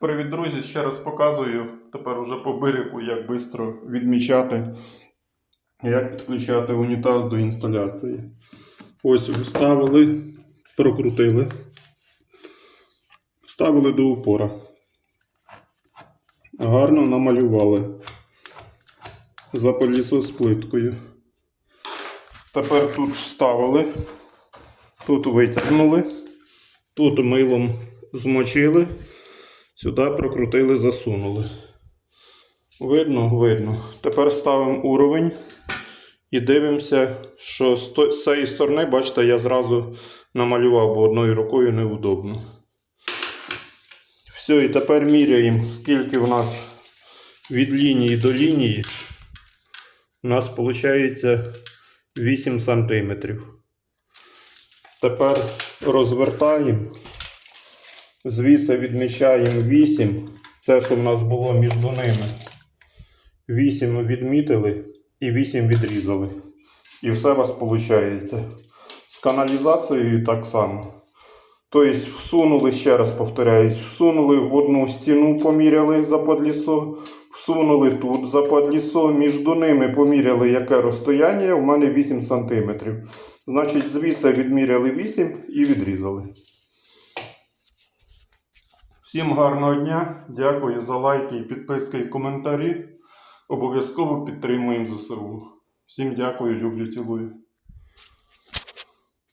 Привіт, друзі! Ще раз показую тепер уже по берегу, як швидко відмічати, як підключати унітаз до інсталяції. Ось вставили, прокрутили, ставили до упора. Гарно намалювали запалісос з плиткою. Тепер тут вставили, тут витягнули, тут милом змочили. Сюди прокрутили, засунули. Видно, видно. Тепер ставимо уровень і дивимося, що з цієї сторони, бачите, я зразу намалював, бо одною рукою неудобно. Все, і тепер міряємо, скільки в нас від лінії до лінії. У нас виходить 8 см. Тепер розвертаємо. Звідси відмічаємо 8. Це, що в нас було між ними. 8 ми відмітили і 8 відрізали. І все у вас виходить. З каналізацією так само. Тобто всунули, ще раз повторяю, всунули в одну стіну, поміряли западлісо, всунули тут западлісо, між ними поміряли, яке розстояння, у мене 8 см. Значить, звідси відміряли 8 і відрізали. Всім гарного дня. Дякую за лайки, підписки і коментарі. Обов'язково підтримуємо ЗСУ. Всім дякую, люблю, цілую.